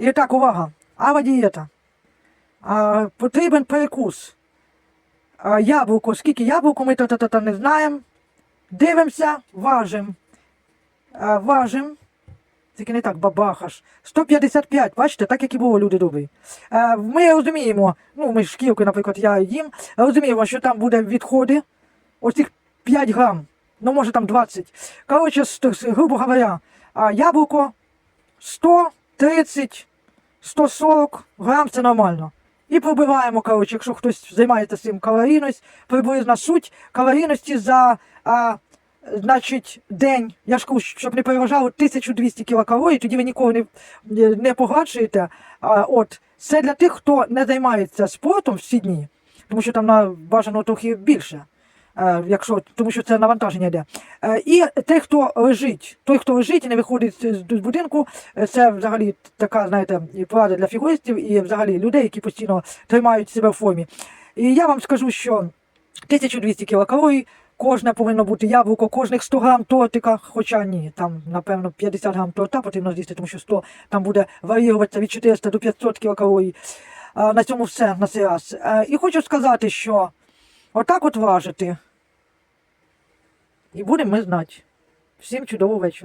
І так, увага. Ава. А, потрібен перекус. А, яблуко. Скільки яблуко ми та-та-та не знаємо. Дивимося, важимо. Важимо. Тільки не так бабахаш. 155, бачите, так як і було, люди добрі. Е, ми розуміємо, ну ми ж шкілки, наприклад, я їм, розуміємо, що там буде відходи, оцих 5 грам, ну може там 20. Коротше, грубо говоря, яблуко 130, 140 грам це нормально. І пробиваємо, коротше, якщо хтось займається цим калорійність, приблизна суть калорійності за а, значить, день, я ж кажу, щоб не переважало 1200 кілокалорій, тоді ви ніколи не, не, погладшуєте. А, от, це для тих, хто не займається спортом всі дні, тому що там на, бажано трохи більше. Е, якщо, тому що це навантаження йде. Е, і той, хто лежить, той, хто лежить і не виходить з, будинку, е, це взагалі така, знаєте, порада для фігуристів і взагалі людей, які постійно тримають себе в формі. І я вам скажу, що 1200 кілокалорій, кожне повинно бути яблуко, кожних 100 грам тортика, хоча ні, там, напевно, 50 грам торта потрібно з'їсти, тому що 100 там буде варіюватися від 400 до 500 кілокалорій. На цьому все на цей раз. І хочу сказати, що отак от важити. І будемо ми знати. Всім чудового вечора.